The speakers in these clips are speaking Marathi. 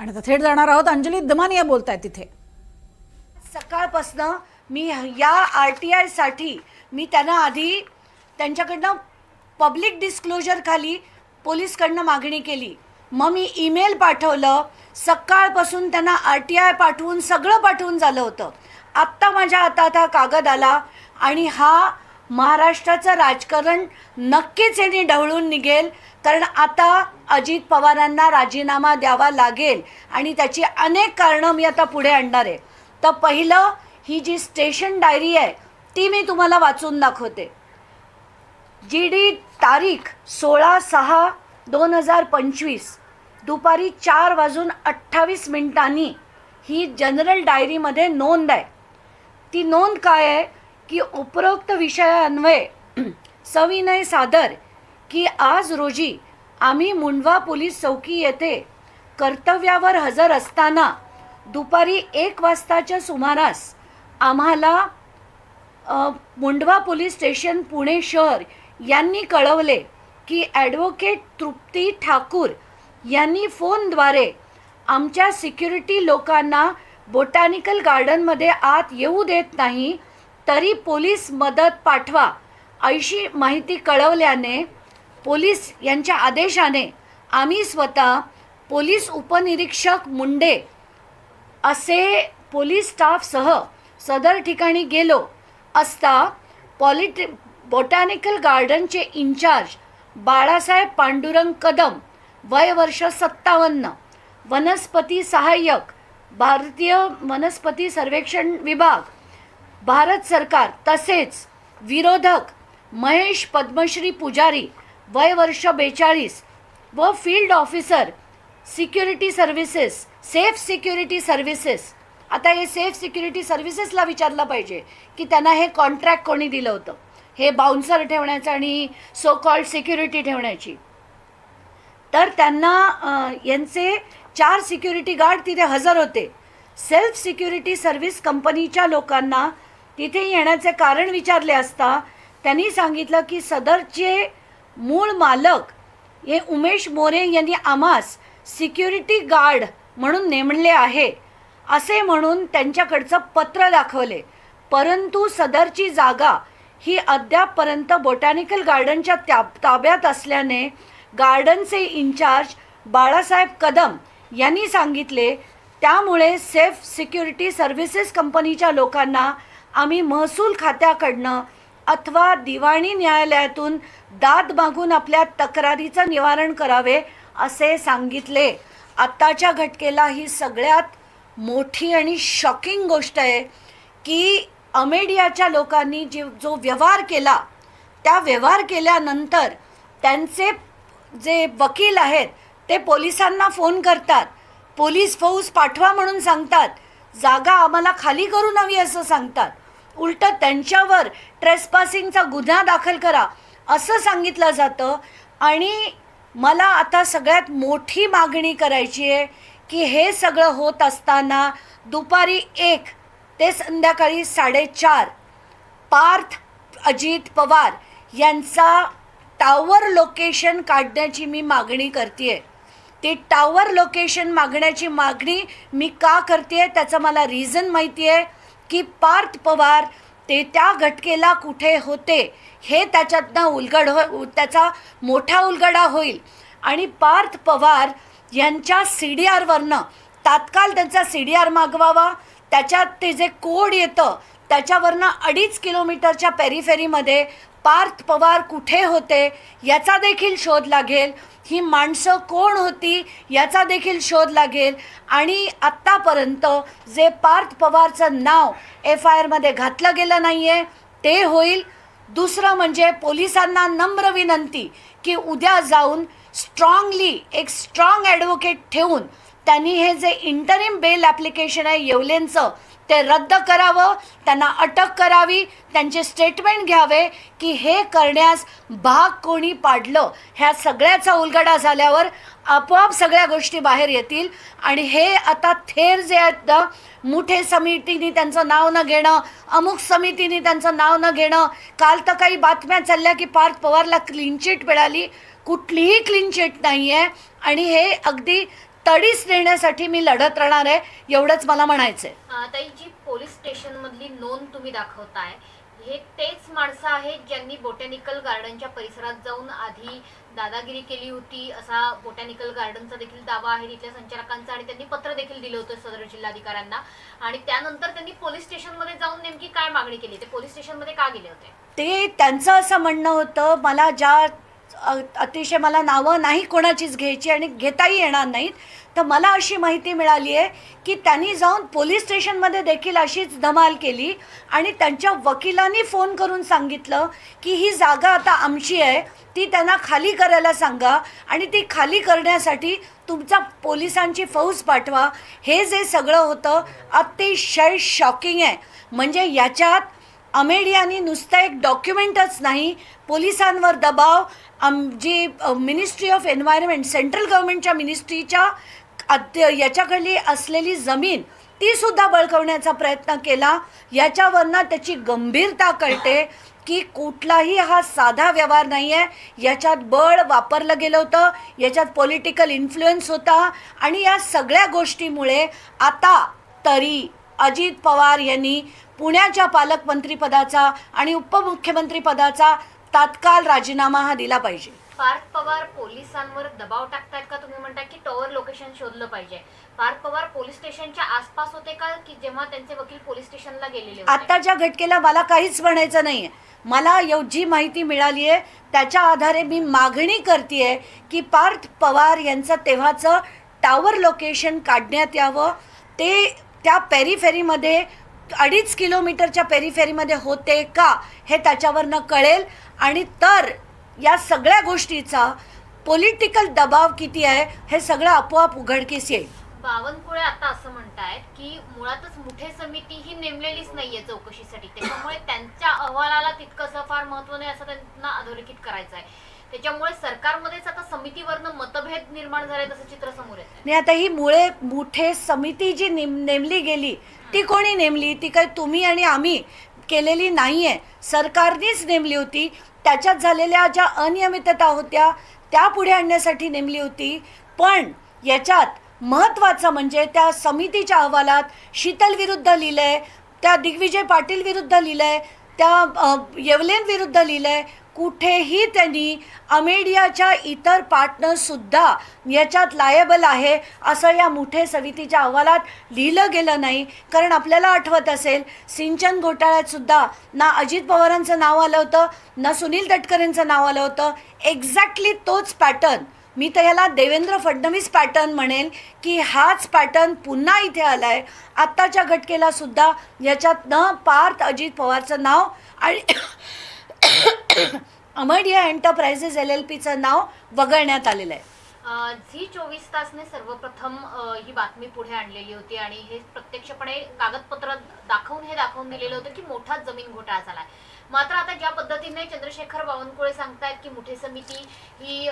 आणि आता थेट जाणार आहोत. अंजली दमानिया बोलतायत तिथे. सकाळपासनं मी या आर टी आयसाठी मी त्यांना आधी त्यांच्याकडनं पब्लिक डिस्क्लोजर खाली पोलीसकडनं मागणी केली. मग मी ईमेल पाठवलं. सकाळपासून त्यांना आर टी आय पाठवून सगळं पाठवून झालं होतं. आत्ता माझ्या हातात हा कागद आला आणि हा महाराष्ट्राचं राजकारण नक्कीच यांनी ढवळून निघेल कारण आता अजित पवारांना राजीनामा द्यावा लागेल आणि त्याची अनेक कारणं मी आता पुढे आणणार आहे. तर पहिलं ही जी स्टेशन डायरी आहे ती मी तुम्हाला वाचून दाखवते. जी डी तारीख सोळा सहा दोन हजार पंचवीस दुपारी चार वाजून अठ्ठावीस मिनिटांनी ही जनरल डायरीमध्ये नोंद आहे. ती नोंद काय आहे? की उपरोक्त विषयान्वये सविनय सादर की आज रोजी आम्ही मुंडवा पोलीस चौकी येथे कर्तव्यावर हजर असताना दुपारी एक वाजताच्या सुमारास आम्हाला मुंडवा पोलीस स्टेशन पुणे शहर यांनी कळवले की ॲडव्होकेट तृप्ती ठाकूर यांनी फोनद्वारे आमच्या सिक्युरिटी लोकांना बोटॅनिकल गार्डनमध्ये आत येऊ देत नाही तरी पोलीस मदत पाठवा अशी माहिती कळवल्याने पोलीस यांच्या आदेशाने आम्ही स्वतः पोलीस उपनिरीक्षक मुंडे असे पोलीस स्टाफसह सदर ठिकाणी गेलो. असता पॉलिटि बॉटॅनिकल गार्डनचे इन्चार्ज बाळासाहेब पांडुरंग कदम वय वर्ष सत्तावन्न वनस्पती सहाय्यक भारतीय वनस्पती सर्वेक्षण विभाग भारत सरकार तसेच विरोधक महेश पद्मश्री पुजारी वय वर्ष बेचाळीस व field officer security services safe security services. आता हे सेफ सिक्युरिटी सर्व्हिसेसला विचारलं पाहिजे की त्यांना हे कॉन्ट्रॅक्ट कोणी दिलं होतं? हे बाउन्सर ठेवण्याचं आणि सो कॉल्ड सिक्युरिटी ठेवण्याची. तर त्यांना यांचे चार सिक्युरिटी गार्ड तिथे हजर होते. सेल्फ सिक्युरिटी सर्व्हिस कंपनीच्या लोकांना तिथे येण्याचे कारण विचारले असता त्यांनी सांगितलं की सदरचे मूळ मालक हे उमेश मोरे यांनी आम्हास सिक्युरिटी गार्ड म्हणून नेमले आहे असे म्हणून त्यांच्याकडचं पत्र दाखवले. परंतु सदरची जागा ही अद्यापपर्यंत बोटॅनिकल गार्डनच्या त्या ताब्यात असल्याने गार्डनचे इन्चार्ज बाळासाहेब कदम यांनी सांगितले त्यामुळे सेफ सिक्युरिटी सर्व्हिसेस कंपनीच्या लोकांना आम्ही महसूल खात्याकडनं अथवा दिवाणी न्यायालयातून दाद मागून आपल्या तक्रारीचं निवारण करावे असे सांगितले. आत्ताच्या घटकेला ही सगळ्यात मोठी आणि शॉकिंग गोष्ट आहे की अमेडियाच्या लोकांनी जे जो व्यवहार केला त्या व्यवहार केल्यानंतर त्यांचे जे वकील आहेत ते पोलिसांना फोन करतात. पोलीस फौज पाठवा म्हणून सांगतात. जागा आम्हाला खाली करून हवी असं सांगतात. उलट त्यांच्यावर ट्रेसपासिंगचा गुन्हा दाखल करा असं सांगितलं जातं. आणि मला आता सगळ्यात मोठी मागणी करायची आहे की हे सगळं होत असताना दुपारी एक ते संध्याकाळी साडेचार पार्थ अजित पवार यांचा टावर लोकेशन काढण्याची मी मागणी करते ते टावर लोकेशन मागण्याची मागणी मी का करते त्याचं मला रिझन माहिती आहे की पार्थ पवार ते त्या घटकेला कुठे होते हे त्याच्यातनं उलगड हो त्याचा मोठा उलगडा होईल. आणि पार्थ पवार यांच्या सी डी आरवरनं तात्काळ त्यांचा सी डी आर मागवावा त्याच्यात ते जे कोड येतं त्याच्यावरनं अडीच किलोमीटरच्या पेरीफेरीमध्ये पार्थ पवार कुठे होते याचा देखील शोध लागेल. ही माणसं कोण होती याचा देखील शोध लागेल. आणि आत्तापर्यंत जे पार्थ पवारचं नाव एफ आय आरमध्ये घातलं गेलं नाही आहे ते होईल. दुसरं म्हणजे पोलिसांना नम्र विनंती की उद्या जाऊन स्ट्रॉंगली एक स्ट्रॉंग ॲडव्होकेट ठेवून त्यांनी हे जे इंटरिम बेल ॲप्लिकेशन आहे येवलेंचं ते रद्द करावं त्यांना अटक करावी त्यांचे स्टेटमेंट घ्यावे की हे करण्यास भाग कोणी पाडलं? ह्या सगळ्याचा उलगडा झाल्यावर आपोआप सगळ्या गोष्टी बाहेर येतील. आणि हे आता थेर जे आहेत ना मुठे समितीने त्यांचं नाव न घेणं अमुक समितीने त्यांचं नाव न घेणं काल तर काही बातम्या चालल्या की पार्थ पवारला क्लीन चिट मिळाली. कुठलीही क्लीन चिट नाही आहे आणि हे अगदी तडीस नेण्यासाठी मी लढत राहणार आहे एवढंच मला म्हणायचं आहे ताई जी पोलीस स्टेशन मधली नोंद तुम्ही दाखवताय हे तेच माणसं आहेत ज्यांनी बोटॅनिकल गार्डनच्या परिसरात जाऊन आधी दादागिरी केली होती असा बोटॅनिकल गार्डनचा देखील दावा आहे तिथल्या संचालकांचा आणि त्यांनी पत्र देखील दिलं होतं सदर जिल्हाधिकाऱ्यांना. आणि त्यानंतर त्यांनी पोलीस स्टेशनमध्ये जाऊन नेमकी काय मागणी केली? ते पोलीस स्टेशनमध्ये का गेले होते? ते त्यांचं असं म्हणणं होतं मला ज्या अतिशय मला नावं नाही कोणाचीच घ्यायची आणि घेताही येणार नाहीत. तर मला अशी माहिती मिळाली आहे की त्यांनी जाऊन पोलीस स्टेशनमध्ये देखील अशीच धमाल केली आणि त्यांच्या वकिलांनी फोन करून सांगितलं की ही जागा आता आमची आहे ती त्यांना खाली करायला सांगा आणि ती खाली करण्यासाठी तुमचा पोलिसांची फौज पाठवा. हे जे सगळं होतं अतिशय शॉकिंग आहे. म्हणजे याच्यात अमेडियानी नुसतं एक डॉक्युमेंटच नाही पोलिसांवर दबाव आम जी मिनिस्ट्री ऑफ एन्व्हायरमेंट सेंट्रल गव्हर्नमेंटच्या मिनिस्ट्रीच्या अद्य याच्याकडली असलेली जमीन ती सुद्धा बळकवण्याचा प्रयत्न केला. याच्यावरनं त्याची गंभीरता कळते की कुठलाही हा साधा व्यवहार नाही आहे याच्यात बळ वापरलं गेलं होतं याच्यात पॉलिटिकल इन्फ्लुएन्स होता आणि या सगळ्या गोष्टीमुळे आता तरी अजित पवार यांनी पुण्याच्या पालकमंत्रीपदाचा आणि उपमुख्यमंत्रीपदाचा तात्काळ राजीनामा हा दिला पाहिजे. पार्थ पवार पोलिसांवर दबाव टाकतायत का? तुम्ही म्हणता की टॉवर लोकेशन शोधलं पाहिजे. पार्थ पवार पोलीस स्टेशनच्या आसपास होते का? की जेव्हा त्यांचे वकील पोलीस स्टेशनला गेलेले आत्ताच्या घटकेला मला काहीच म्हणायचं नाही आहे मला जी माहिती मिळाली आहे त्याच्या आधारे मी मागणी करते की पार्थ पवार यांचं तेव्हाचं टावर लोकेशन काढण्यात यावं. ते त्या पेरीफेरीमध्ये अडीच किलोमीटरच्या पेरीफेरीमध्ये होते का हे त्याच्यावरनं कळेल. आणि तर या सगळ्या गोष्टीचा पॉलिटिकल दबाव किती आहे हे सगळं आपोआप उघडकीस येईल. बावनकुळे आता असं म्हणतायत की मुळातच मुठे समिती ही नेमलेलीच नाहीये चौकशीसाठी. त्याच्यामुळे त्यांच्या अहवालाला तितकंसं फार महत्त्व नाही असं त्यांना अधोरेखित करायचं आहे त्याच्यामुळे सरकारमध्येच आता समितीवरनं मतभेद निर्माण झाले तसं चित्र समोर येत आणि आता ही मुळे मुठे समिती जी नेम नेमली गेली ती कोणी नेमली? ती काय तुम्ही आणि आम्ही केलेली नाही आहे सरकारनेच नेमली होती. त्याच्यात झालेल्या ज्या अनियमितता होत्या त्या पुढे आणण्यासाठी नेमली होती. पण याच्यात महत्त्वाचं म्हणजे त्या समितीच्या अहवालात शीतल विरुद्ध लिहिलं आहे त्या दिग्विजय पाटील विरुद्ध लिहिलं आहे त्या येवलेन विरुद्ध लिहिलं आहे कुठेही त्यांनी अमेडियाच्या इतर पार्टनर्ससुद्धा याच्यात लायबल आहे असं या मुठे समितीच्या अहवालात लिहिलं गेलं नाही. कारण आपल्याला आठवत असेल सिंचन घोटाळ्यातसुद्धा ना अजित पवारांचं नाव आलं होतं ना सुनील तटकरेंचं नाव आलं होतं. एक्झॅक्टली तोच पॅटर्न मी तर ह्याला देवेंद्र फडणवीस पॅटर्न म्हणेल की हाच पॅटर्न पुन्हा इथे आला आहे आत्ताच्या घटकेला सुद्धा याच्यात न पार्थ अजित पवारचं नाव आणि अमडिया एंटरप्राइजेस एल एल पीचं नाव वगळण्यात आलेलं आहे. झी चोवीस तासने सर्वप्रथम ही बातमी पुढे आणलेली होती आणि हे प्रत्यक्षपणे कागदपत्र दाखवून हे दाखवून दिलेलं होतं की मोठा जमीन घोटाळा झालाय. मात्र आता ज्या पद्धतीने चंद्रशेखर बावनकुळे सांगतायत की मुठे समिती ही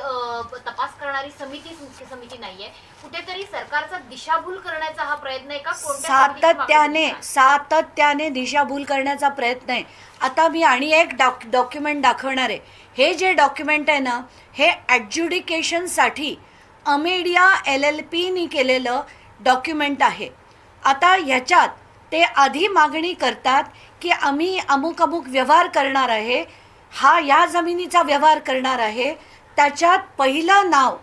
तपास करणारी समितीच मुख्य समिती नाहीये कुठेतरी सरकारचा दिशाभूल करण्याचा हा प्रयत्न आहे का? सातत्याने? सातत्याने दिशाभूल करण्याचा प्रयत्न आहे. आता मी आणि एक डॉक डॉक्युमेंट दाखवणार आहे. हे जे डॉक्युमेंट आहे ना हे ॲड्ज्युडिकेशनसाठी अमेडिया एल एल पीनी केलेलं डॉक्युमेंट आहे. आता ह्याच्यात ते आधी मागणी करतात की आम्ही अमुक अमुक व्यवहार करणार आहे हा या जमिनीचा व्यवहार करणार आहे त्याच्यात पहिलं नाव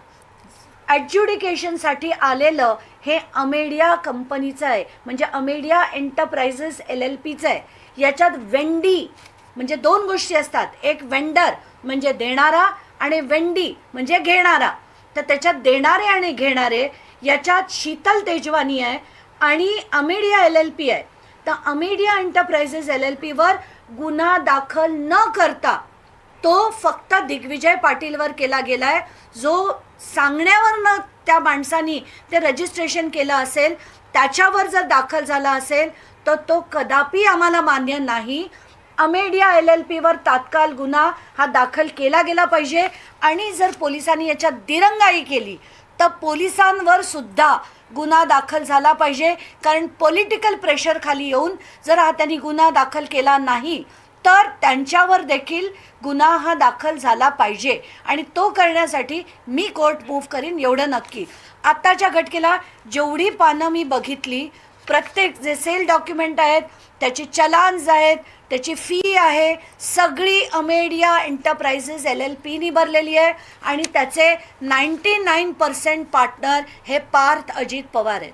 ॲडज्युडिकेशनसाठी आलेलं हे अमेडिया कंपनीचं आहे. म्हणजे अमेडिया एंटरप्राइजेस एल एल पीचं आहे. याच्यात वेंडी म्हणजे दोन गोष्टी असतात. एक वेंडर म्हणजे देणारा आणि वेंडी म्हणजे घेणारा. तर त्याच्यात देणारे आणि घेणारे याच्यात शीतल तेजवानी आहे आणि अमेडिया एल एल पी आहे. तर अमेडिया एंटरप्राइजेस एल एल पीवर गुन्हा दाखल न करता तो फक्त दिग्विजय पाटीलवर केला गेला आहे जो सांगण्यावरनं त्या माणसानी ते रजिस्ट्रेशन केलं असेल त्याच्यावर जर दाखल झाला असेल तर तो कदापि आम्हाला मान्य नाही. अमेडिया एल एल पीवर तात्काळ गुन्हा हा दाखल केला गेला पाहिजे. आणि जर पोलिसांनी याच्यात दिरंगाई केली तर पोलिसांवर सुद्धा गुन्हा दाखल झाला पाहिजे. कारण पॉलिटिकल प्रेशर खाली येऊन जर हा त्यांनी गुन्हा दाखल केला नाही तर त्यांच्यावर देखील गुन्हा हा दाखल झाला पाहिजे. आणि तो करण्यासाठी मी कोर्ट मूव्ह करीन एवढं नक्की. आत्ताच्या घटकेला जेवढी पानं मी बघितली प्रत्येक जे सेल डॉक्युमेंट आहेत त्याची चलान्स आहेत त्याची फी आहे. सगळी अमेडिया एंटरप्राइजेस एल एल पीनी भरलेली आहे आणि त्याचे नाईन्टी नाईन पर्सेंट पार्टनर हे पार्थ अजित पवार आहेत.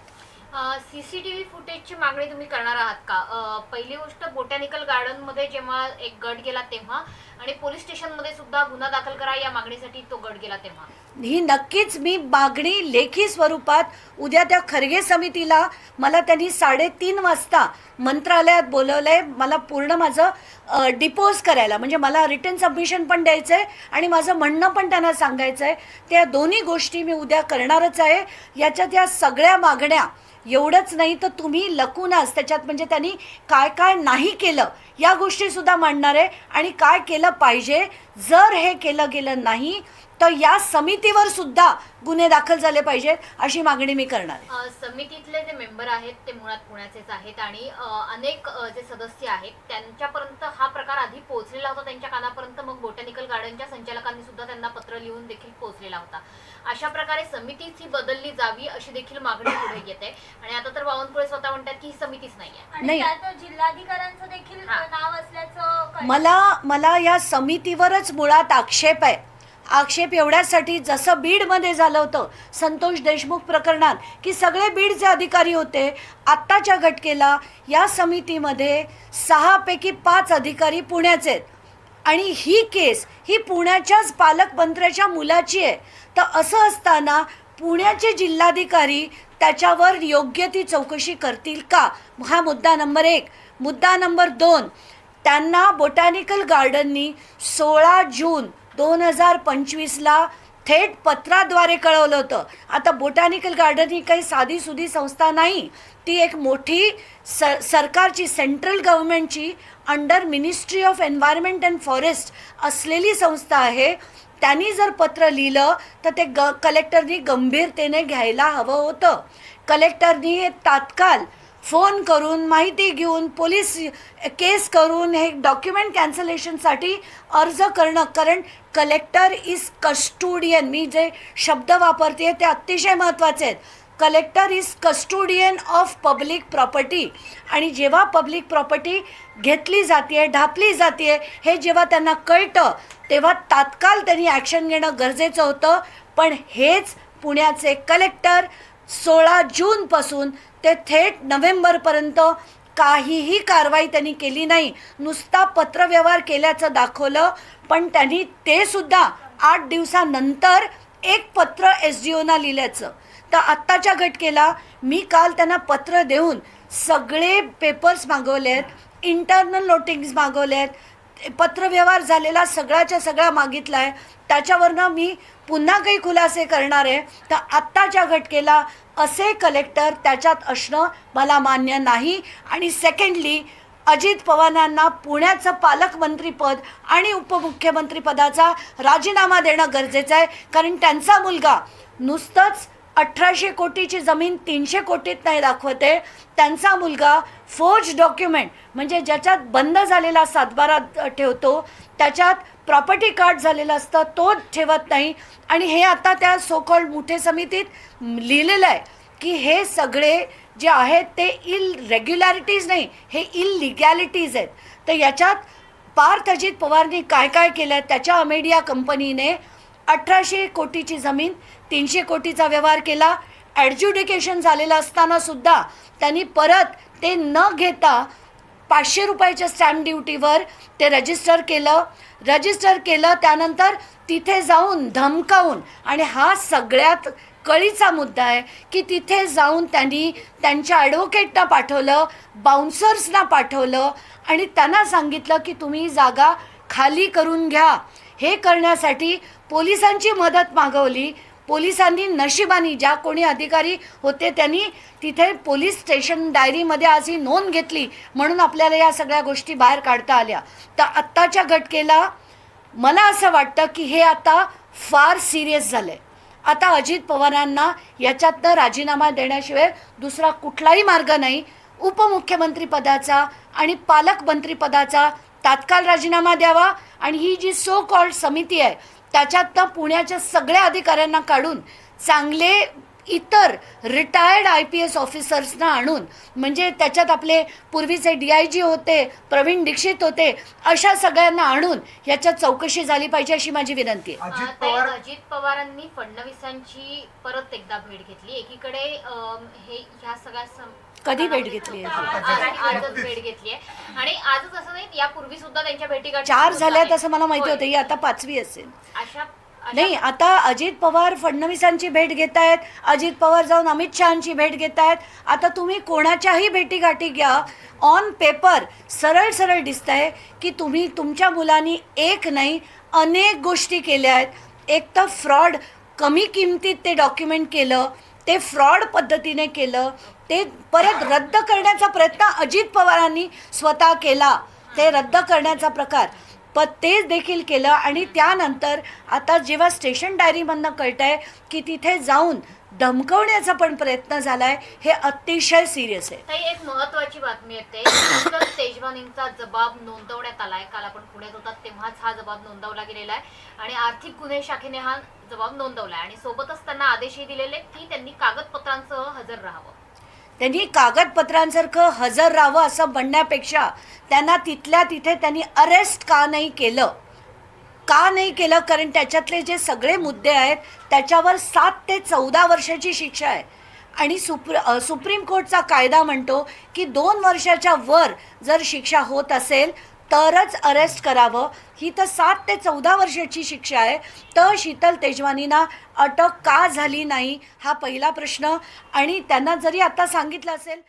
सी सी टी व्ही फुटेजची मागणी तुम्ही करणार आहात का? पहिली गोष्ट बोटॅनिकल गार्डनमध्ये जेव्हा एक गट गेला तेव्हा आणि पोलीस स्टेशनमध्ये सुद्धा गुन्हा दाखल करा या मागणीसाठी तो गड गेला तेव्हा. ही नक्कीच मी मागणी लेखी स्वरूपात उद्या त्या खरगे समितीला मला त्यांनी साडेतीन वाजता मंत्रालयात बोलवलंय मला पूर्ण माझं डिपोज करायला म्हणजे मला रिटर्न सबमिशन पण द्यायचं आहे आणि माझं म्हणणं पण त्यांना सांगायचं आहे त्या दोन्ही गोष्टी मी उद्या करणारच आहे. याच्यात या सगळ्या मागण्या एवढंच नाही तर तुम्ही लकूनच त्याच्यात म्हणजे त्यांनी काय काय नाही केलं या गोष्टीसुद्धा मांडणार आहे. आणि काय केलं पाहिजे. जर हे केलं गेलं नाही तर या समितीवर सुद्धा गुन्हे दाखल झाले पाहिजेत अशी मागणी मी करणार आहे समितीतले जे मेंबर आहेत ते मुळात पुण्याचेच आहेत आणि अनेक जे सदस्य आहेत त्यांच्यापर्यंत हा प्रकार आधी पोहोचलेला होता त्यांच्या कानापर्यंत मग बोटॅनिकल गार्डनच्या संचालकांनी सुद्धा त्यांना पत्र लिहून देखील पोहोचलेला होता अशा प्रकारे समितीच ही बदलली जावी अशी देखील मागणी पुढे येते आणि आता तर बावनकुळे स्वतः म्हणतात की ही समितीच नाही. त्यात जिल्हाधिकाऱ्यांचं देखील. नाव असल्याचं. मला मला या समितीवरच मुळात आक्षेप आहे आक्षेप एवढ्यासाठी जसं बीडमध्ये झालं होतं संतोष देशमुख प्रकरणात की सगळे बीडचे अधिकारी होते आत्ताच्या घटकेला या समितीमध्ये सहापैकी पाच अधिकारी पुण्याचे आहेत. आणि ही केस ही पुण्याच्याच पालकमंत्र्याच्या मुलाची आहे. तर असं असताना पुण्याचे जिल्हाधिकारी त्याच्यावर योग्य ती चौकशी करतील का? हा मुद्दा नंबर एक. मुद्दा नंबर दोन त्यांना बोटॅनिकल गार्डननी सोळा जून दोन हजार पंचवीसला थेट पत्राद्वारे कळवलं होतं. आता बोटॅनिकल गार्डन ही काही साधी सुधी संस्था नाही. ती एक मोठी स सरकारची central government under ministry of environment and forest असलेली संस्था आहे. त्यांनी जर पत्र लिहिलं तर ते ग कलेक्टरनी गंभीरतेने घ्यायला हवं होतं. कलेक्टरनी हे तात्काळ फोन करून माहिती घेऊन पोलीस केस करून हे डॉक्युमेंट कॅन्सलेशनसाठी अर्ज करणं. कारण कलेक्टर इज कस्टोडियन मी जे शब्द वापरते ते अतिशय महत्त्वाचे आहेत. Collector is custodian of public property आणि जेव्हा पब्लिक प्रॉपर्टी घेतली जाते ढापली जाते हे जेव्हा त्यांना कळतं तेव्हा तात्काळ त्यांनी ॲक्शन घेणं गरजेचं होतं. पण हेच पुण्याचे कलेक्टर सोळा जूनपासून ते थेट नोव्हेंबरपर्यंत काहीही कारवाई त्यांनी केली नाही. नुसता पत्रव्यवहार केल्याचं दाखवलं पण त्यांनी ते सुद्धा आठ दिवसानंतर एक पत्र एस डी ओना लिहिल्याचं. तर आत्ताच्या घटकेला मी काल त्यांना पत्र देऊन सगळे पेपर्स मागवले आहेत इंटरनल नोटिंग्स मागवले आहेत पत्रव्यवहार झालेला सगळ्याच्या सगळा मागितला आहे त्याच्यावरनं मी पुन्हा काही खुलासे करणार आहे तर आत्ताच्या घटकेला असे कलेक्टर त्याच्यात असणं मला मान्य नाही. आणि सेकंडली अजित पवारांना पुण्याचं पालकमंत्रीपद आणि उपमुख्यमंत्रीपदाचा राजीनामा देणं गरजेचं आहे कारण त्यांचा मुलगा नुसतंच अठराशे कोटीची जमीन तीनशे कोटीत नाही दाखवते. त्यांचा मुलगा फोर्ज डॉक्युमेंट म्हणजे ज्याच्यात बंद झालेला सातबारा ठेवतो त्याच्यात प्रॉपर्टी कार्ड झालेलं असतं तो ठेवत नाही. आणि हे आता त्या सोकॉल्ड मुठे समितीत लिहिलेलं आहे की हे सगळे जे आहेत ते इल रेग्युलॅरिटीज नाही हे इललिगॅलिटीज आहेत. तर याच्यात पार्थ अजित पवारने काय काय केलं आहे त्याच्या अमेडिया कंपनीने अठराशे कोटीची जमीन तीनशे कोटीचा व्यवहार केला. ॲडज्युडिकेशन झालेलं असताना सुद्धा त्यांनी परत ते न घेता पाचशे रुपयाच्या स्टॅम्प ड्युटीवर ते रजिस्टर केलं. रजिस्टर केलं त्यानंतर तिथे जाऊन धमकावून आणि हा सगळ्यात कळीचा मुद्दा आहे की तिथे जाऊन त्यांनी त्यांच्या ॲडव्होकेटना पाठवलं बाउन्सर्सना पाठवलं आणि त्यांना सांगितलं की तुम्ही जागा खाली करून घ्या. हे करण्यासाठी पोलिसांची मदत मागवली. पोलिसांनी नशिबानी ज्या कोणी अधिकारी होते त्यांनी तिथे पोलीस स्टेशन डायरीमध्ये आज ही नोंद घेतली म्हणून आपल्याला या सगळ्या गोष्टी बाहेर काढता आल्या. तर आत्ताच्या घटकेला मला असं वाटतं की हे आता फार सिरियस झालं आहे आता अजित पवारांना याच्यातनं राजीनामा देण्याशिवाय दुसरा कुठलाही मार्ग नाही. उपमुख्यमंत्रीपदाचा आणि पालकमंत्रीपदाचा तात्काळ राजीनामा द्यावा आणि ही जी सो कॉल्ड समिती आहे त्याच्यातनं पुण्याच्या सगळ्या अधिकाऱ्यांना काढून चांगले इतर रिटायर्ड आय पी एस ऑफिसर्सना आणून म्हणजे त्याच्यात आपले पूर्वीचे डी आय जी होते प्रवीण दीक्षित होते अशा सगळ्यांना आणून ह्याच्यात चौकशी झाली पाहिजे अशी माझी विनंती आहे. अजित पवार अजित पवारांनी फडणवीसांची परत एकदा भेट घेतली. एकीकडे हे ह्या सगळ्या सम- कधी भेट घेतली आहे? आज- आजच भेट घेतली आहे. आणि आजच असं नाही यापूर्वी सुद्धा त्यांच्या भेटी चार झाल्यात असं मला माहिती होतं ही आता पाचवी असेल. अशा- नाही आता अजित पवार फडणवीसांची भेट घेत आहेत अजित पवार जाऊन अमित शहाची भेट घेत आहेत आता तुम्ही कोणाच्याही भेटीगाठी घ्या. ऑन पेपर सरळ सरळ दिसत आहे की तुम्ही तुमच्या मुलांनी एक नाही अनेक गोष्टी केल्या आहेत. एक तर फ्रॉड कमी किमतीत ते डॉक्युमेंट केलं. ते फ्रॉड पद्धतीने केलं ते परत रद्द करण्याचा प्रयत्न अजित पवारांनी स्वतः केला. ते रद्द करण्याचा प्रकार. पण तेच देखील केलं आणि त्यानंतर आता जेव्हा स्टेशन डायरीमधनं कळत आहे की तिथे जाऊन धमकवण्याचा पण प्रयत्न झाला आहे हे अतिशय सिरियस आहे. ताई एक महत्वाची बातमी येते. तेजवानींचा जबाब नोंदवण्यात आलाय. काल आपण पुण्यात होतात तेव्हाच हा जबाब नोंदवला गेलेला आहे. आणि आर्थिक गुन्हे शाखेने हा जबाब नोंदवलाय आणि सोबतच त्यांना आदेशही दिलेले की त्यांनी कागदपत्रांसह हजर राहावं. त्यांनी कागदपत्रांसारखं हजर राहावं असं म्हणण्यापेक्षा त्यांना तिथल्या तिथे त्यांनी अरेस्ट का नाही केलं? का नाही केलं? कारण त्याच्यातले जे सगळे मुद्दे आहेत त्याच्यावर सात ते चौदा वर्षाची शिक्षा आहे. आणि सुप्र सुप्रीम कोर्टचा कायदा म्हणतो की दोन वर्षाच्या वर जर शिक्षा होत असेल तरच अरेस्ट करावं. ही तर सात ते चौदा वर्षाची शिक्षा आहे. तर शीतल तेजवानींना अटक का झाली नाही? हा पहिला प्रश्न. आणि त्यांना जरी आता सांगितलं असेल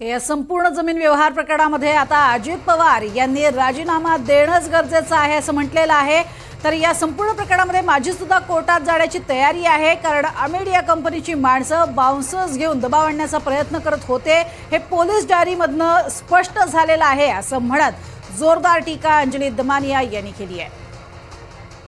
या संपूर्ण जमीन व्यवहार प्रकरणामध्ये आता अजित पवार यांनी राजीनामा देणंच गरजेचं आहे असं म्हटलेलं आहे. तर या संपूर्ण प्रकरणामध्ये माझी सुद्धा कोर्टात जाण्याची तयारी आहे कारण अमेडिया कंपनीची माणसं बाउन्सर्स घेऊन दबाव आणण्याचा प्रयत्न करत होते. हे पोलीस डायरीमधनं स्पष्ट झालेलं आहे असं म्हणत जोरदार टीका अंजली दमानिया यांनी केली आहे.